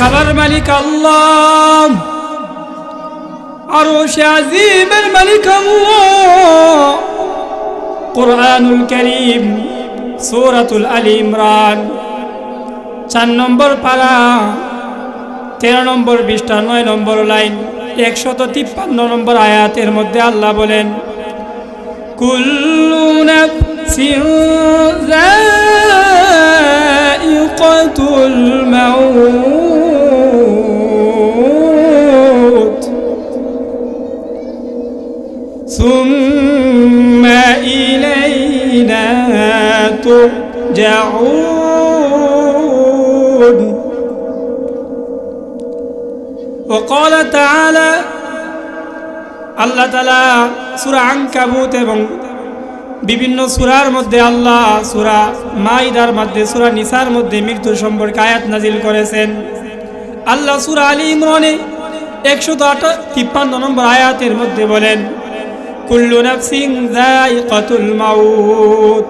খাবার মালিক আল্লাহ। আরও সে আজিমের মালিক আল্লাহ। কোরআনুল করিম, সূরাতুল আলী ইমরান। চার নম্বর পারা, তেরো নম্বর বিশটা নয় নম্বর লাইন, একশত তিপ্পান্ন নম্বর আয়াতের মধ্যে আল্লাহ বলেন, কুল্লু ترجعون وقال تعالى আল্লাহ তালা সুরা আঙ্কাবুত এবং বিভিন্ন সুরার মধ্যে আল্লাহ সুরা মাইদার মধ্যে সুরা নিসার মধ্যে মৃত্যুর সম্পর্কে আয়াত নাজিল করেছেন আল্লাহ সুরা আলী ইমরানে একশো আটা তিপ্পান্ন নম্বর আয়াতের মধ্যে বলেন কুল্লু নাফসিং যায়িকাতুল মাউত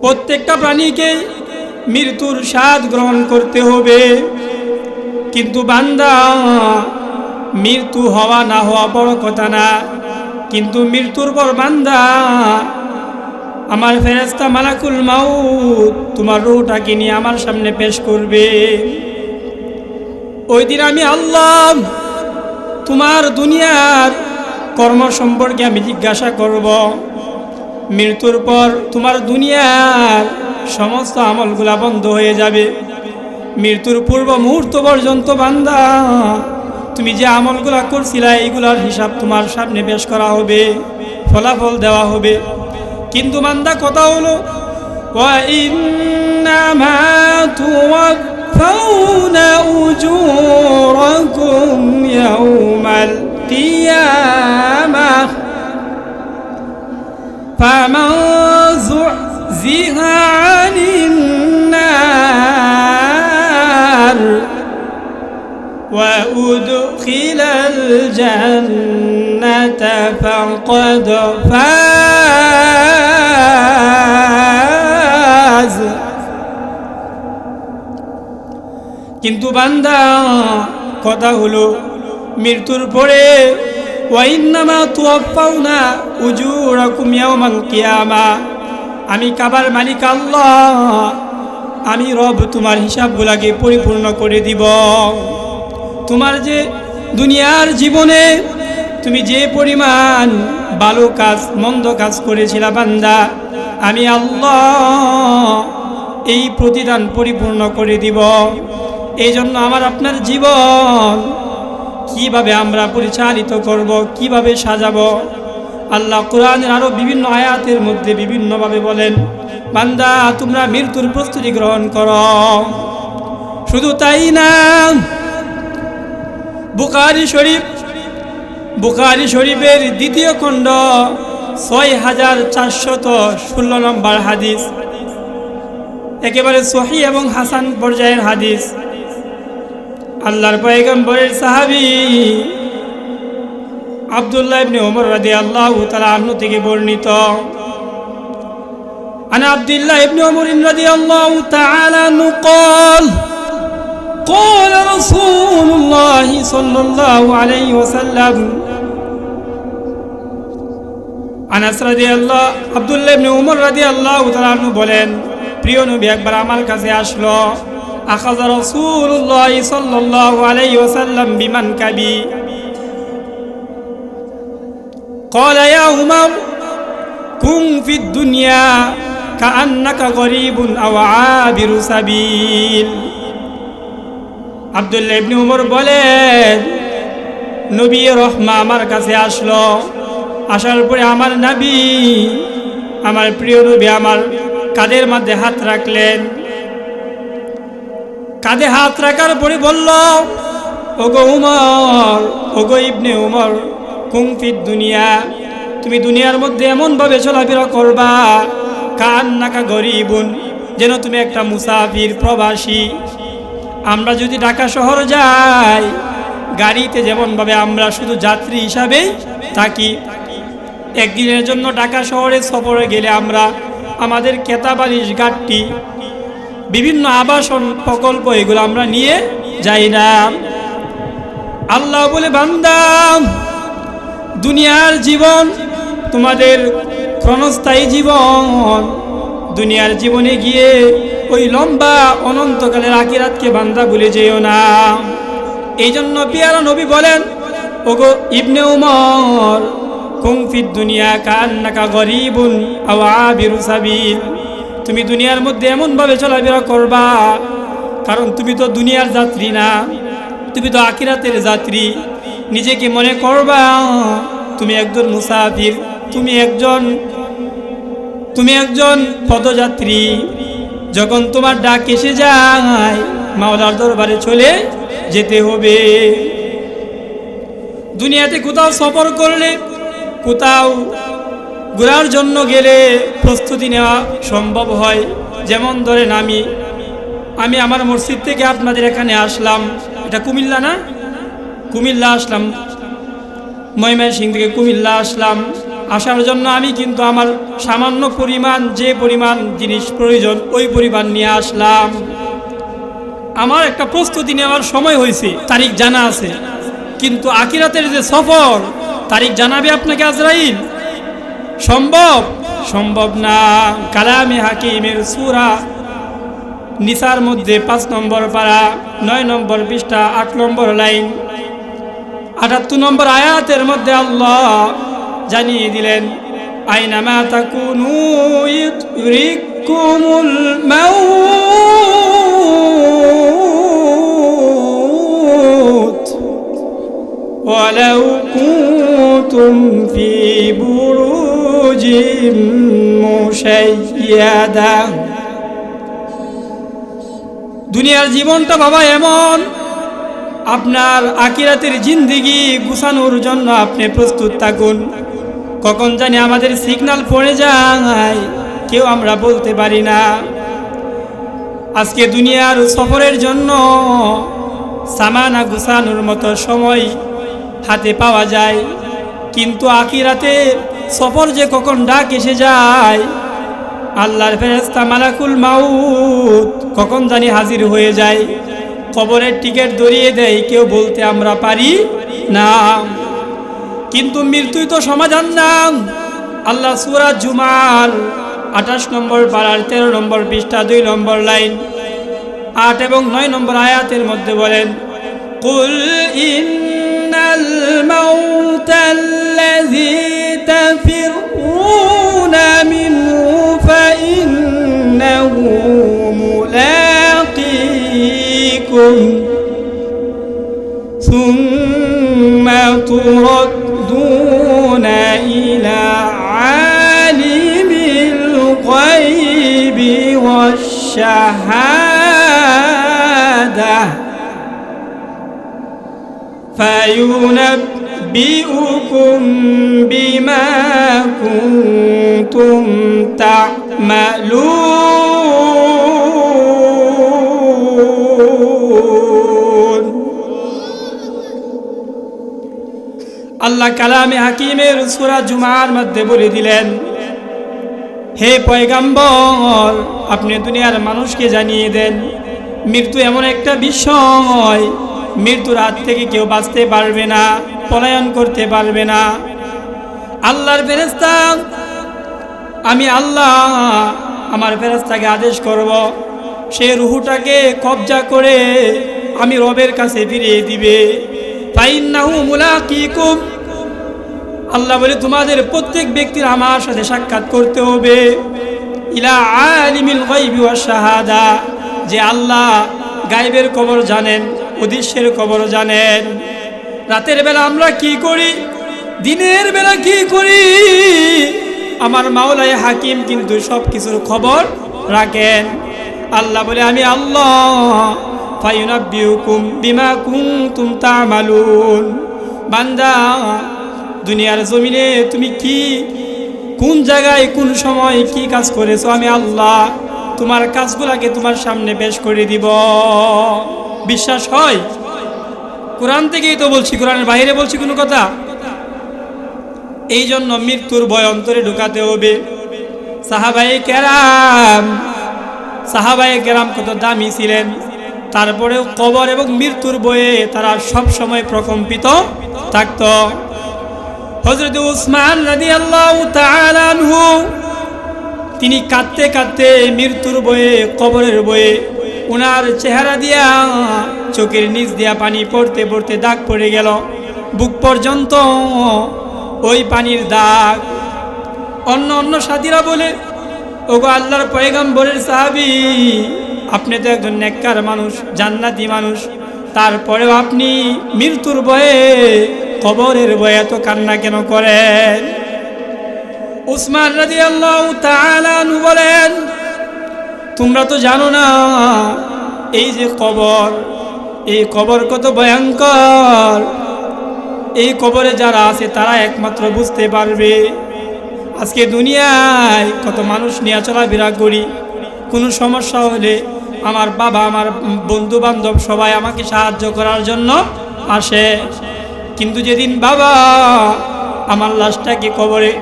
প্রত্যেকটা প্রাণীকে মৃত্যুর স্বাদ গ্রহণ করতে হবে। কিন্তু বান্দা, মৃত্যু হওয়া না হওয়া বড় কথা না। কিন্তু মৃত্যুর পর বান্দা, আমার ফেরেস্তা মালাকুল মাউ তোমার রুটাকে নিয়ে আমার সামনে পেশ করবে। ওই দিন আমি আল্লাহ তোমার দুনিয়ার কর্ম সম্পর্কে আমি জিজ্ঞাসা করব। মৃত্যুর পর তোমার দুনিয়ার সমস্ত আমলগুলা বন্ধ হয়ে যাবে মৃত্যুর পূর্ব মুহূর্ত পর্যন্ত বান্দা তুমি যে আমলগুলা করছিলা এইগুলার হিসাব তোমার সামনে পেশ করা হবে ফলাফল দেওয়া হবে কিন্তু বান্দা কথা হলো وَإِنَّمَا تُوَفَّوْنَ أُجُورَكُمْ يَوْمَ الْقِيَامَةِ فمن زحزح عن النار وأدخل الجنة فقد فاز কিন্তু বান্দা কথা হলো মৃত্যুর পরে আমি কাবার মালিক আল্লাহ। আমি রব তোমার হিসাবগুলাকে পরিপূর্ণ করে দিব। তোমার যে দুনিয়ার জীবনে তুমি যে পরিমাণ ভালো কাজ, মন্দ কাজ করেছিলা বান্দা, আমি আল্লাহ এই প্রতিদান পরিপূর্ণ করে দিব। এই জন্য আমার আপনার জীবন কীভাবে আমরা পরিচালিত করব, কীভাবে সাজাবো? আল্লাহ কোরআনের আরও বিভিন্ন আয়াতের মধ্যে বিভিন্নভাবে বলেন, বান্দা, তোমরা মৃত্যুর প্রস্তুতি গ্রহণ করো। শুধু তাই না বুকারি শরীফ বুকারি শরীফের দ্বিতীয় খণ্ড, ছয় হাজার চারশত ষোলো নম্বর হাদিস। একেবারে সহি এবং হাসান পর্যায়ের হাদিস। আল্লাহর পয়গম্বরের সাহাবি আব্দুল্লাহ ইবনে ওমর রাদিয়াল্লাহু তাআলা আনহু থেকে বর্ণিত عن عبد الله بن عمر رضي الله تعالى عنه قال قال رسول الله صلى الله عليه وسلم আনাস রাদিয়াল্লাহ আব্দুল্লাহ ইবনে উমর রাদিয়াল্লাহু তাআলা আনহু বলেন প্রিয় নবী একবার আমার কাছে আসলো আখাযা রাসূলুল্লাহ সাল্লাল্লাহু আলাইহি ওয়াসাল্লাম বিমান কাবি قال يا عمر كن في الدنيا كأنك غريب أو عابر سبيل আব্দুল্লাহ ইবনে উমর বলেন নবী রহমা আমার কাছে আসলো আসার পরে আমার নবী আমার প্রিয় নবী আমার কাদের মধ্যে হাত রাখলেন কাঁধে হাত রাখার পরে বলল, ওগো উমর, ওগো ইবনে উমর কুংফির দুনিয়া? তুমি দুনিয়ার মধ্যে এমনভাবে চলাফেরা করবা কান নাকা গরিবুন, যেন তুমি একটা মুসাফির প্রবাসী। আমরা যদি ঢাকা শহর যাই, গাড়িতে যেমনভাবে আমরা শুধু যাত্রী হিসাবে থাকি, একদিনের জন্য ঢাকা শহরে সফরে গেলে আমরা আমাদের কেতাবালিশ গাঠটি বিভিন্ন আবাসন প্রকল্প এগুলো আমরা নিয়ে যাই না। আল্লাহ বলে বান্দাম দুনিয়ার জীবন তোমাদের ক্ষণস্থায়ী জীবন। দুনিয়ার জীবনে গিয়ে ওই লম্বা অনন্তকালের আকিরাতকে বান্দা ভুলে যেও না। এই জন্য পিয়ারা নবী বলেন, ওগো ইবনে উমর কুংফিদ দুনিয়া কান্নাকা গরিবুন সাবিল। তুমি দুনিয়ার মধ্যে এমনভাবে চলাফেরা করবা, কারণ তুমি তো দুনিয়ার যাত্রী না, তুমি তো আকিরাতের যাত্রী। নিজেকে মনে করবা, তুমি একজন মুসাফির, তুমি একজন তুমি একজন পদযাত্রী। যখন তোমার ডাক এসে যায়, মাওলার দরবারে চলে যেতে হবে। দুনিয়াতে কোথাও সফর করলে কোথাও ঘোরার জন্য গেলে প্রস্তুতি নেওয়া সম্ভব হয়। যেমন ধরেন আমি আমি আমার মসজিদ থেকে আপনাদের এখানে আসলাম। এটা কুমিল্লা না? কুমিল্লা আসলাম। ময়মনসিং থেকে কুমিল্লা আসলাম। আসার জন্য আমি কিন্তু আমার সামান্য পরিমাণ যে পরিমাণ জিনিস প্রয়োজন, ওই পরিমাণ নিয়ে আসলাম। আমার একটা প্রস্তুতি নেওয়ার সময় হয়েছে, তারিখ জানা আছে। কিন্তু আকিরাতের যে সফর, তারিখ জানাবে আপনাকে আজরাইল। সম্ভব? সম্ভব না। কালামে হাকিমের সুরা, নিসার মধ্যে পাঁচ নম্বর পাড়া নয় নম্বর পৃষ্ঠা, আট নম্বর লাইন, আটাত্তর নম্বর আয়াতের মধ্যে আল্লাহ জানিয়ে দিলেন আইনামা তাকুনু ইউরিকুমুল মাউত, ওয়ালাউ بروج مشيدة দুনিয়ার জীবনটা বাবা এমন আপনার আকিরাতের জিন্দিগি গুছানোর জন্য আপনি প্রস্তুত থাকুন কখন জানি আমাদের সিগনাল পড়ে যায় কেউ আমরা বলতে পারি না আজকে দুনিয়ার সফরের জন্য সামানা গুছানোর মতো সময় হাতে পাওয়া যায় কিন্তু আকিরাতে সফর যে কখন ডাক এসে যায়, আল্লাহর ফেরেস্তা মালাকুল মাউত কখন জানি হাজির হয়ে যায়। কবরের টিকিট দরিয়ে দেয়, কেউ বলতে আমরা পারি না। কিন্তু মৃত্যুই তো সমাধান নাম। আল্লাহ সুরা জুমার আঠাশ নম্বর পাড়ার তেরো নম্বর পৃষ্ঠা, দুই নম্বর লাইন, আট এবং নয় নম্বর আয়াতের মধ্যে বলেন, কুল ইন্নাল মাউতাল্লাযী تفرون منه فإنه ملاقيكم ثم تردون إلى عالم الغيب والشهادة فينبئ فينبئكم بما كنتم تعملون আল্লাহ কালামে হাকিমের সুরা জুমার মধ্যে বলে দিলেন হে পয়গাম্বর আপনি দুনিয়ার মানুষকে জানিয়ে দেন মৃত্যু এমন একটা বিষয় মৃত্যুর হাত থেকে কেউ বাঁচতে পারবে না, পলায়ন করতে পারবে না। আল্লাহর ফেরেস্তা আমি আল্লাহ আমার ফেরেস্তাকে আদেশ করব, সে রুহুটাকে কবজা করে আমি রবের কাছে ফিরিয়ে দিবে। আল্লাহ বলে, তোমাদের প্রত্যেক ব্যক্তির আমার সাথে সাক্ষাৎ করতে হবে। ইলা আলিমিল যে আল্লাহ গাইবের খবর জানেন। উদ্দেশ্যের খবর জানেন। রাতের বেলা আমরা কি করি? দিনের বেলা কি করি? আমার মাওলাই হাকিম কিন্তু সব কিছুর খবর রাখেন। আল্লাহ বলে, আমি আল্লাহ ফাইনাব্বিউকুম বিমা কুনতুম তামালুন। বান্দা, দুনিয়ার জমিনে তুমি কি, কোন জায়গায়, কোন সময় কি কাজ করেছ? আমি আল্লাহ, তোমার কাজগুলাকে তোমার সামনে পেশ করে দিব। বিশ্বাস হয়? কোরআন থেকেই তো বলছি, কোরআনের বাইরে বলছি কোনো কথা? এই জন্য মৃত্যুর ভয় অন্তরে ঢুকাতে হবে। সাহাবাই কেরাম, সাহাবায়ে কেরাম কত দামি ছিলেন। তারপরেও কবর এবং মৃত্যুর বয়ে তারা সব সময় প্রকম্পিত থাকত। হজরত উসমান রাদি আল্লাহ তিনি কাঁদতে কাঁদতে মৃত্যুর বয়ে কবরের বয়ে ওনার চেহারা দিয়া, চোখের নিচ দিয়া পানি পড়তে পড়তে দাগ পড়ে গেল। বুক পর্যন্ত ওই পানির দাগ। অন্য অন্য সাথীরা বলে, ওগো আল্লাহর পয়গম্বরের সাহাবি, আপনি তো একজন নেককার মানুষ, জান্নাতি মানুষ। তারপরেও আপনি মৃত্যুর বয়ে কবরের বয়ে এত কান্না কেন করেন? উসমান রাজি আল্লাহ বলেন তোমরা তো জানো না, এই যে কবর, এই কবর কত ভয়ঙ্কর। এই কবরে যারা আছে, তারা একমাত্র বুঝতে পারবে, আজকে দুনিয়ায় কত মানুষ নিয়ে চলাফেরা করি। কোনো সমস্যা হলে আমার বাবা, আমার বন্ধু বান্ধব সবাই আমাকে সাহায্য করার জন্য আসে। কিন্তু যেদিন বাবা আমার লাশটাকে কবরে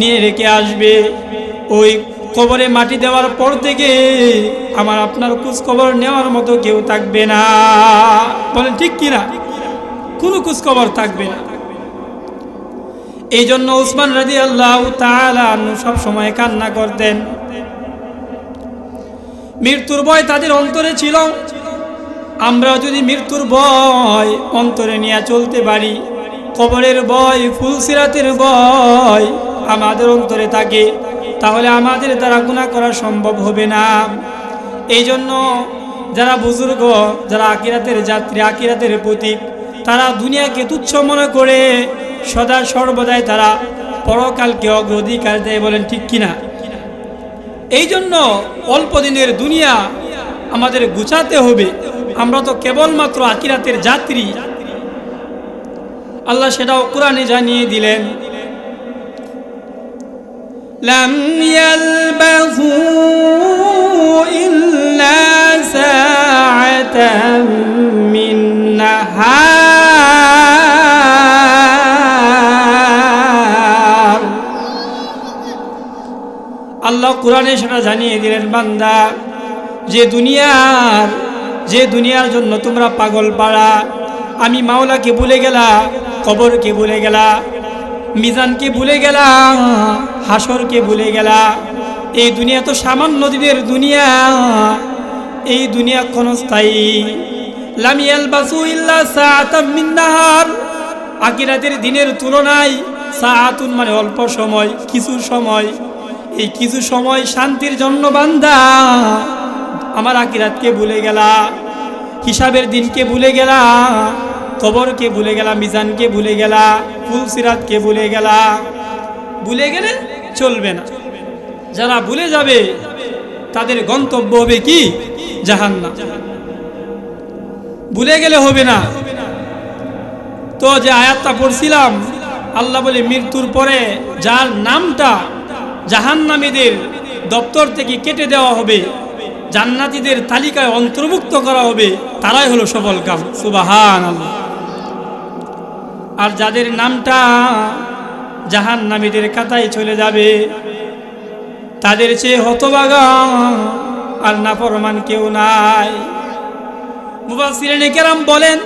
নিয়ে রেখে আসবে, ওই কবরে মাটি দেওয়ার পর থেকে আমার আপনার কবর নেওয়ার মতো কেউ থাকবে না। বলেন, ঠিক কিনা? কোনো কবর থাকবে না। এই জন্য উসমান রাজি আল্লাহ সব সময় কান্না করতেন। মৃত্যুর ভয় তাদের অন্তরে ছিল। আমরা যদি মৃত্যুর ভয় অন্তরে নিয়ে চলতে পারি, কবরের ভয়, ফুলসিরাতের ভয় আমাদের অন্তরে থাকে। তাহলে আমাদের দ্বারা গুণা করা সম্ভব হবে না। এই জন্য যারা বুজুর্গ, যারা আকিরাতের যাত্রী আকিরাতের প্রতীক, তারা দুনিয়াকে তুচ্ছ মনে করে সদা সর্বদাই তারা পরকালকে অগ্রাধিকার দেয় বলেন ঠিক কিনা? এই জন্য অল্প দিনের দুনিয়া আমাদের গুছাতে হবে। আমরা তো কেবলমাত্র আকিরাতের যাত্রী। আল্লাহ সেটাও কোরআনে জানিয়ে দিলেন لم يلبثوا إلا ساعة من نهار আল্লাহ কোরআনে সেটা জানিয়ে দিলেন বান্দা যে দুনিয়ার যে দুনিয়ার জন্য তোমরা পাগল পাড়া আমি মাওলাকে ভুলে গেলা কবরকে ভুলে গেলা মিজানকে ভুলে গেলা হাসরকে ভুলে গেলা এই দুনিয়া তো সামান্য দিনের দুনিয়া, এই দুনিয়া ক্ষণস্থায়ী। লামিয়াল বাসু ইল্লা নাহার। আকিরাতের দিনের তুলনায় সাআতুন মানে অল্প সময়, কিছু সময়। এই কিছু সময় শান্তির জন্য বান্দা, আমার আকিরাতকে ভুলে গেলা হিসাবের দিনকে ভুলে গেলা কবরকে ভুলে গেলা, মিজানকে ভুলে গেলা, ফুল সিরাতকে ভুলে গেলা, ভুলে গেলে চলবে না। যারা ভুলে যাবে, তাদের গন্তব্য হবে কি? জাহান্না ভুলে গেলে হবে না। তো যে আয়াতটা পড়ছিলাম, আল্লাহ বলে, মৃত্যুর পরে যার নামটা জাহান্নামীদের দপ্তর থেকে কেটে দেওয়া হবে, জান্নাতীদের তালিকায় অন্তর্ভুক্ত করা হবে, তারাই হলো সফল কাম। সুবাহান আল্লাহ আর যাদের নামটা জাহান নামীদের কাতায় চলে যাবে, তাদের চেয়ে হতবাগা আর নাফরমান কেউ নাই। মুবাসিরেন কেরাম বলেন,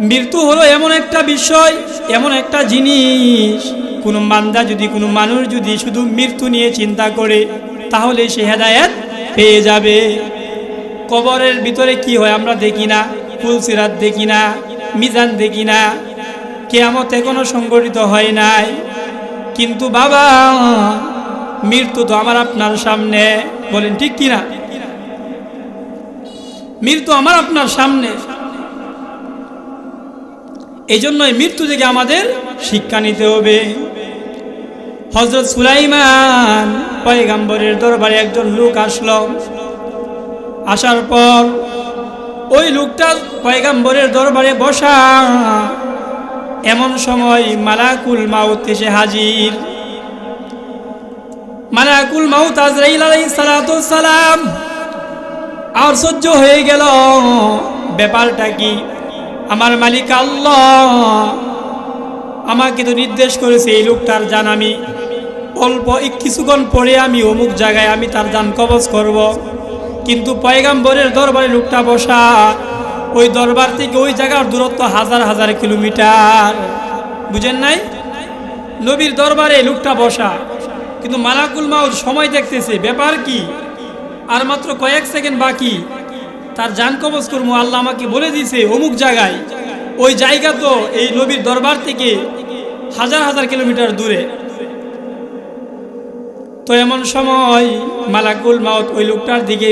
মৃত্যু হলো এমন একটা বিষয়, এমন একটা জিনিস। কোনো মান্দা যদি, কোনো মানুষ যদি শুধু মৃত্যু নিয়ে চিন্তা করে, তাহলে সে হেদায়ত পেয়ে যাবে। কবরের ভিতরে কি হয় আমরা দেখি না, ফুলসিরাত দেখি না। মিজান দেখি না। কেয়ামত এখনও সংগঠিত হয় নাই। কিন্তু বাবা, মৃত্যু তো আমার আপনার সামনে। বলেন, ঠিক কিনা? মৃত্যু আমার আপনার সামনে। এই জন্যই মৃত্যু থেকে আমাদের শিক্ষা নিতে হবে। হজরত সুলাইমান পয়গাম্বরের দরবারে একজন লোক আসলো। আসার পর ওই লোকটা পয়গাম্বরের দরবারে বসা। এমন সময় মালাকুল মাউত এসে হাজির। মালাকুল মাউত সালাম আর সহ্য হয়ে গেল। ব্যাপারটা কি? আমার মালিক আল্লাহ আমাকে তো নির্দেশ করেছে এই লোকটার জান আমি। অল্প কিছুক্ষণ পরে আমি অমুক জায়গায় আমি তার যান কবজ করব। কিন্তু পয়গাম্বরের দরবারে লোকটা বসা। ওই দরবার থেকে ওই জায়গার দূরত্ব হাজার হাজার কিলোমিটার। বুঝেন নাই? নবীর দরবারে লোকটা বসা। কিন্তু মালাকুল মাউদ সময় দেখতেছে, ব্যাপার কি? আর মাত্র কয়েক সেকেন্ড বাকি। তার যান কবজ করব আল্লাহ আমাকে বলে দিছে অমুক জায়গায়। ওই জায়গা তো এই নবীর দরবার থেকে হাজার হাজার কিলোমিটার দূরে। তো এমন সময় মালাকুল মাউত ওই লোকটার দিকে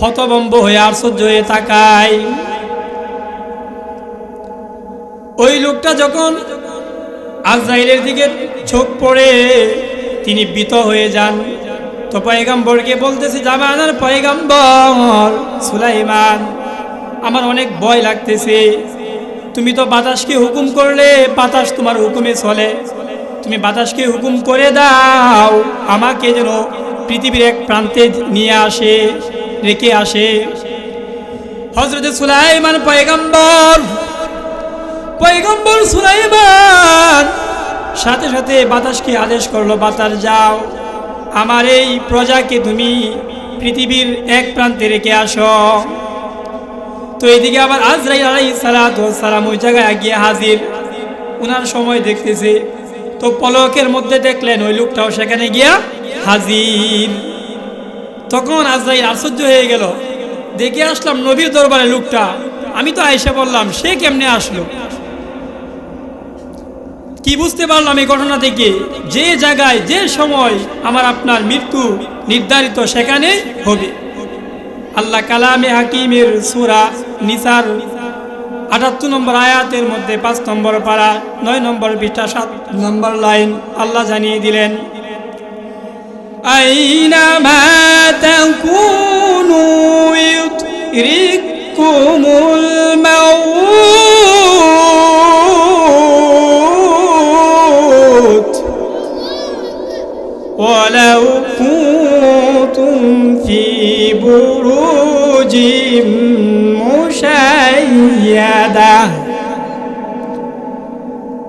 হতবম্ব হয়ে আশ্চর্য হয়ে তাকায়। ওই লোকটা যখন আজরাইলের দিকে চোখ পড়ে, তিনি বিত হয়ে যান। তো পয়গাম্বরকে বলতেছে জামানার পয়গাম্বর সুলাইমান, আমার অনেক ভয় লাগতেছে। তুমি তো বাতাসকে হুকুম করলে বাতাস তোমার হুকুমে চলে। তুমি বাতাসকে হুকুম করে দাও। আমাকে যেন পৃথিবীর এক প্রান্তে নিয়ে আসে, রেখে আসে। হজরত সুলাইমান পয়গম্বর পয়গম্বর সুলাইমান সাথে সাথে বাতাসকে আদেশ করল, বাতাস যাও। আমার এই প্রজাকে তুমি পৃথিবীর এক প্রান্তে রেখে আসো। তো এদিকে আবার আজরাইল আলাই সালাম ওই জায়গায় গিয়ে হাজির। ওনার সময় দেখতেছে তো পলকের মধ্যে দেখলেন ওই লোকটাও সেখানে গিয়া হাজির। তখন আজরাইল আশ্চর্য হয়ে গেল। দেখে আসলাম নবীর দরবারে লোকটা। আমি তো আয়সা বললাম, সে কেমনে আসলো? কি বুঝতে পারলাম এই ঘটনা থেকে যে জায়গায়, যে সময় আমার আপনার মৃত্যু নির্ধারিত, সেখানে হবে। আল্লাহ কালামে হাকিমের সুরা নিসার আটাত্তর নম্বর আয়াতের মধ্যে পাঁচ নম্বর পাড়া নয় নম্বর পৃষ্ঠা সাত নম্বর লাইন আল্লাহ জানিয়ে দিলেন أينما تكونوا يدرككم الموت ولو كنتم في بروج ইয়াদা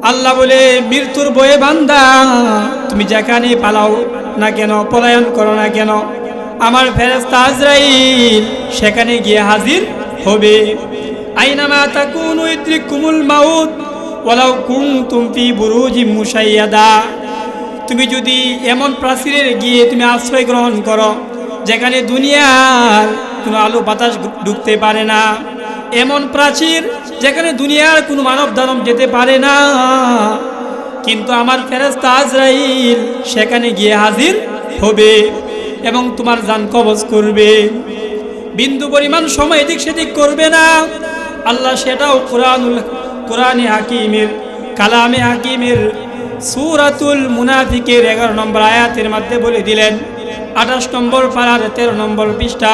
আল্লাহ বলে, মৃত্যুর বয়ে বান্দা, তুমি যেখানে পালাও না কেন, পলায়ন করো না কেন, আমার ফেরেস্তা আজরাইল সেখানে গিয়ে হাজির হবে। মাউত তুমি তুমি যদি এমন প্রাচীরে গিয়ে তুমি আশ্রয় গ্রহণ করো, যেখানে দুনিয়ার কোনো আলো বাতাস ঢুকতে পারে না। এমন প্রাচীর যেখানে দুনিয়ার কোনো মানব দানব যেতে পারে না। কিন্তু আমার ফেরেস্তা আজরাইল সেখানে গিয়ে হাজির হবে এবং তোমার যান কবজ করবে। বিন্দু পরিমাণ সময় এদিক সেদিক করবে না। আল্লাহ সেটাও কোরআনুল, কোরআনে হাকিমের, কালামে হাকিমের সুরাতুল মুনাফিকের এগারো নম্বর আয়াতের মধ্যে বলে দিলেন, আঠাশ নম্বর পাড়ার তেরো নম্বর পৃষ্ঠা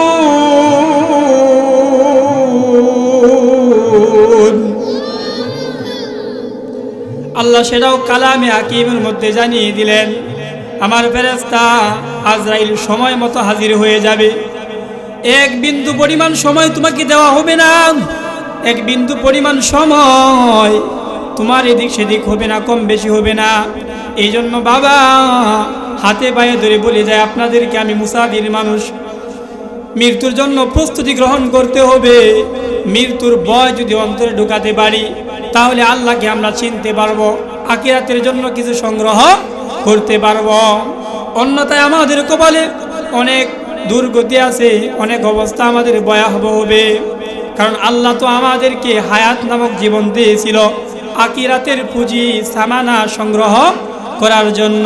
আল্লাহ সেটাও কালামে হাকিমের মধ্যে জানিয়ে দিলেন, আমার ফেরেস্তা আজরাইল সময় মতো হাজির হয়ে যাবে। এক বিন্দু পরিমাণ সময় তোমাকে দেওয়া হবে না। এক বিন্দু পরিমাণ সময় তোমার এদিক সেদিক হবে না, কম বেশি হবে না। এই জন্য বাবা, হাতে পায়ে ধরে বলে যায়, আপনাদেরকে আমি মুসাফির মানুষ। মৃত্যুর জন্য প্রস্তুতি গ্রহণ করতে হবে। মৃত্যুর বয় যদি অন্তরে ঢুকাতে পারি তাহলে আল্লাহকে আমরা চিনতে পারব আকিরাতের জন্য কিছু সংগ্রহ করতে পারব। অন্যথায় আমাদের কপালে অনেক দুর্গতি আছে, অনেক অবস্থা আমাদের ভয়াবহ হবে। কারণ আল্লাহ তো আমাদেরকে হায়াত নামক জীবন দিয়েছিল আকিরাতের পুঁজি, সামানা সংগ্রহ করার জন্য।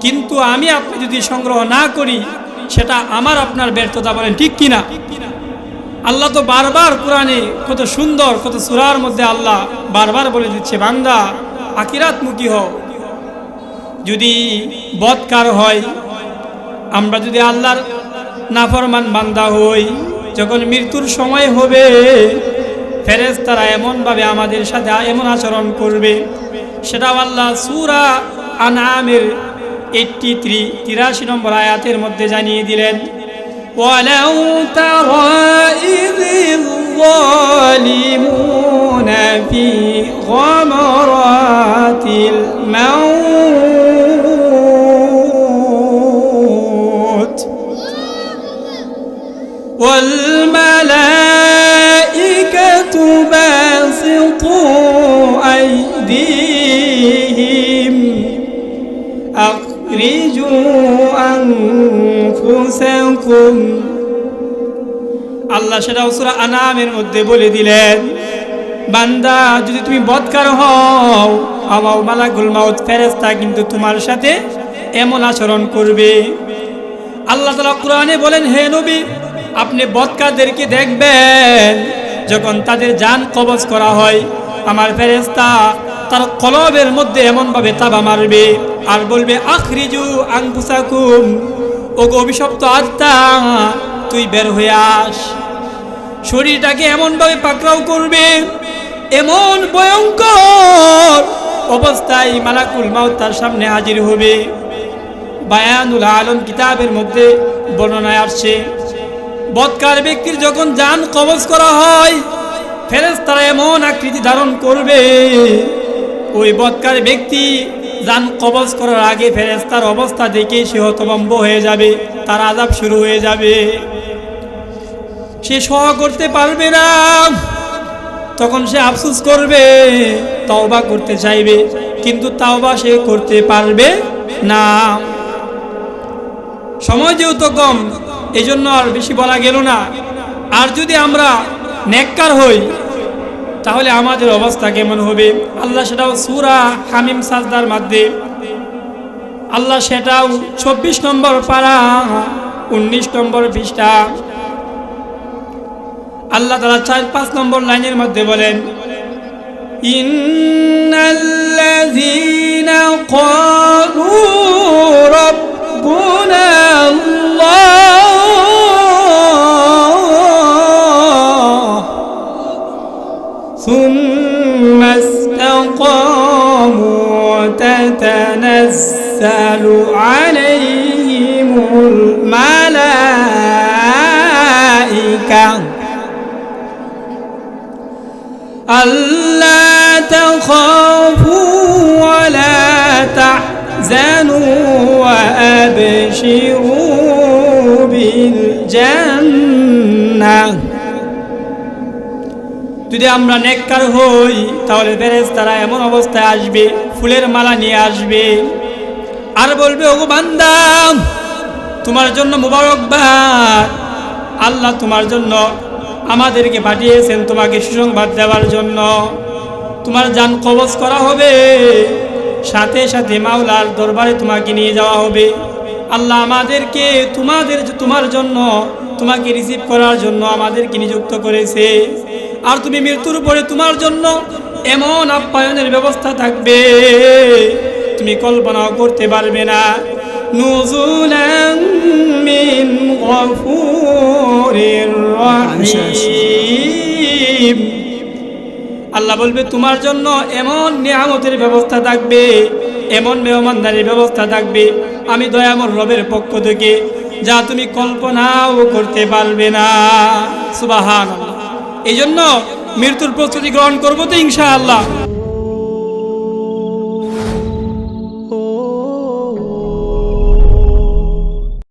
কিন্তু আমি আপনি যদি সংগ্রহ না করি, সেটা আমার আপনার ব্যর্থতা বলেন ঠিক কিনা? আল্লাহ তো বারবার কোরআনে কত সুন্দর, কত সুরার মধ্যে আল্লাহ বারবার বলে দিচ্ছে, বান্দা আকিরাত মুখী হও। যদি বৎকার হয়, আমরা যদি আল্লাহর নাফরমান বান্দা হই, যখন মৃত্যুর সময় হবে ফেরেজ তারা এমনভাবে আমাদের সাথে এমন আচরণ করবে, সেটাও আল্লাহ সুরা আনামের এইটটি থ্রি তিরাশি নম্বর আয়াতের মধ্যে জানিয়ে দিলেন। ولو ترى إذ الظالمون في غمرات الموت والملائكة باسطوا أيديهم أنفسكم আল্লাহ সেটা সুরা আনামের মধ্যে বলে দিলেন বান্দা যদি তুমি বদকার হও আমাও মালাকুল মাউত ফেরেস্তা কিন্তু তোমার সাথে এমন আচরণ করবে আল্লাহ তালা কোরআনে বলেন হে নবী আপনি বদকারদেরকে দেখবেন যখন তাদের যান কবজ করা হয় আমার ফেরেস্তা তার কলবের মধ্যে এমনভাবে তাবা মারবে আর বলবে আখরিজু আংকুসাকুম ও অভিশপ্ত আত্মা তুই বের হয়ে আস। শরীরটাকে এমনভাবে পাকড়াও করবে, এমন ভয়ঙ্কর অবস্থায় মালাকুল মাউত তার সামনে হাজির হবে। বায়ানুল আলম কিতাবের মধ্যে বর্ণনায় আসছে, বৎকার ব্যক্তির যখন যান কবজ করা হয় ফেরেস তারা এমন আকৃতি ধারণ করবে, ওই বৎকার ব্যক্তি যান কবজ করার আগে ফেরেস্তার অবস্থা দেখে সে হতভম্ব হয়ে যাবে, তার আজাব শুরু হয়ে যাবে। সে সহ করতে পারবে না। তখন সে আফসুস করবে, তাওবা করতে চাইবে, কিন্তু তাওবা সে করতে পারবে না। সময় যেহেতু কম এই জন্য আর বেশি বলা গেল না। আর যদি আমরা নেককার হই তাহলে আমাদের অবস্থা কেমন হবে? আল্লাহ সেটাও সুরা হামিম সাজদার মধ্যে। আল্লাহ সেটাও চব্বিশ নম্বর পাড়া উনিশ নম্বর পৃষ্ঠা। আল্লাহ তালা চার, পাঁচ নম্বর লাইনের মধ্যে বলেন, ইন্নাল্লাযীনা ক্বালু ألا تخافوا ولا تحزنوا وأبشروا بالجنة যদি আমরা নেককার হই তাহলে ফেরেজ তারা এমন অবস্থায় আসবে ফুলের মালা নিয়ে আসবে আর বলবে ও বান্দা তোমার জন্য মুবারকবাদ আল্লাহ তোমার জন্য আমাদেরকে পাঠিয়েছেন তোমাকে সুসংবাদ দেওয়ার জন্য। তোমার যান কবজ করা হবে, সাথে সাথে মাওলার দরবারে তোমাকে নিয়ে যাওয়া হবে। আল্লাহ আমাদেরকে তোমাদের, তোমার জন্য তোমাকে রিসিভ করার জন্য আমাদেরকে নিযুক্ত করেছে। আর তুমি মৃত্যুর পরে তোমার জন্য এমন আপ্যায়নের ব্যবস্থা থাকবে, তুমি কল্পনাও করতে পারবে না। নজুল রহিম আল্লাহ বলবে তোমার জন্য এমন নিয়ামতের ব্যবস্থা থাকবে এমন মেহমানদারির ব্যবস্থা থাকবে। আমি দয়ামর রবের পক্ষ থেকে যা তুমি কল্পনাও করতে পারবে না। সুবাহান এই জন্য মৃত্যুর প্রস্তুতি গ্রহণ করব তো ইনশাআল্লাহ।